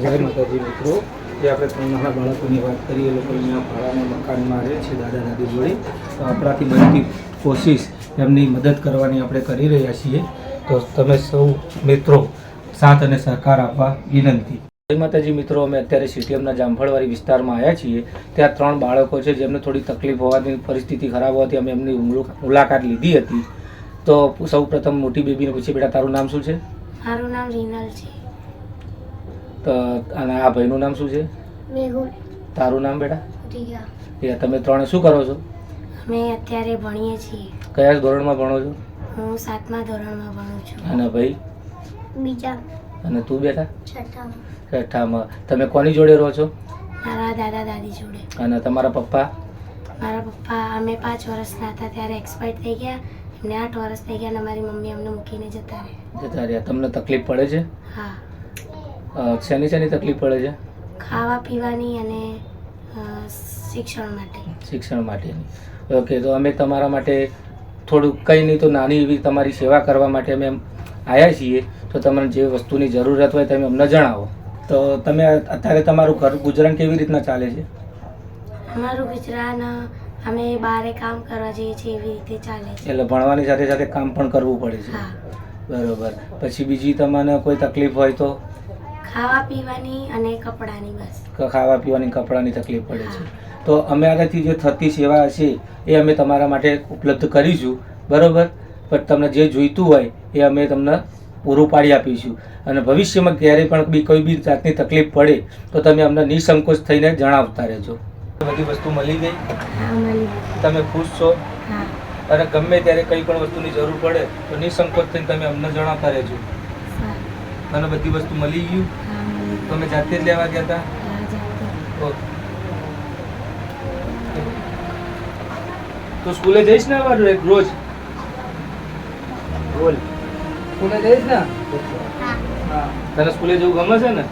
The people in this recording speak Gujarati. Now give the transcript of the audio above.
જય માતાજી મિત્રો. જે આપણે ત્રણ નાના બાળકોની વાત કરીએ લોકો અહીંયા ભાડાના મકાનમાં રહે છે, દાદા દાદી જોડે. તો આપણાથી બનતી કોશિશ એમની મદદ કરવાની આપણે કરી રહ્યા છીએ. તો તમે સૌ મિત્રો સાથ અને સહકાર આપવા વિનંતી. જય માતાજી મિત્રો, અમે અત્યારે સીટીએમના જામફળવાળી વિસ્તારમાં આવ્યા છીએ. ત્યાં ત્રણ બાળકો છે, જેમને થોડી તકલીફ હોવાની, પરિસ્થિતિ ખરાબ હોવાથી અમે એમની મુલાકાત લીધી હતી. તો સૌ પ્રથમ મોટી બેબીને પૂછીએ, બેટા, તારું નામ શું છે? મારું નામ રીનલ છે. તો અને આ ભાઈનું નામ શું છે? મેહુલ. તારું નામ બેટા? રિયા તમે ત્રણે શું કરો છો? અમે અત્યારે ભણીએ છીએ. કયા ધોરણમાં ભણો છો? હું સાતમા ધોરણમાં ભણું છું. અને ભાઈ? બીજા. અને તું બેટા? છઠ્ઠામાં. છઠ્ઠામાં. તમે કોની જોડે રહો છો? મારા દાદા દાદી જોડે. અને તમારા પપ્પા? મારા પપ્પા અમે પાંચ વર્ષના હતા ત્યારે એક્સપાયર થઈ ગયા. એમને આઠ વર્ષ થઈ ગયા અને મારી મમ્મી અમને મૂકીને જતા રહે જતા રહ્યા. તમને તકલીફ પડે છે? હા. શેની શેની તકલીફ પડે છે? ખાવા પીવાની અને શિક્ષણ માટે. શિક્ષણ માટેની. ઓકે તો અમે તમારા માટે થોડુંક કંઈ નહીં તો નાની એવી તમારી સેવા કરવા માટે અમે આવ્યા છીએ. તો તમને જે વસ્તુની જરૂરત હોય તમે અમને જણાવો. તો તમે અત્યારે તમારું ઘર ગુજરાન કેવી રીતના ચાલે છે? અમારું ગુજરાન અમે બારે કામ કરવા જઈએ છીએ એવી રીતે ચાલે છે. એટલે ભણવાની સાથે સાથે કામ પણ કરવું પડે છે. બરોબર. પછી બીજી તમને કોઈ તકલીફ હોય તો? ખાવા પીવાની અને કપડાની બસ. ખાવા પીવાની કપડાની તકલીફ પડે છે. તો અમે આગળથી જે થતી સેવા હશે એ અમે તમારા માટે ઉપલબ્ધ કરીશું. બરોબર? પણ તમને જે જોઈતું હોય એ અમે તમને પૂરું પાડી આપીશું. અને ભવિષ્યમાં ક્યારેય પણ બી કોઈ બી જાતની તકલીફ પડે તો તમે અમને નિસંકોચ થઈને જણાવતા રહેજો. બધી વસ્તુ મળી ગઈ? તમે ખુશ છો? અને ગમે ત્યારે કંઈ પણ વસ્તુની જરૂર પડે તો નિસંકોચ થઈને તમે અમને જણાવતા રહેજો. અને બધી વસ્તુ મળી ગયું? તમે જાતે જ લેવા ગયા હતા. તો સ્કૂલે જઈશ ને આવા રોજ? રોજ. બોલ. સ્કૂલે જઈશ ને? હા. તને સ્કૂલે જવું ગમે છે ને?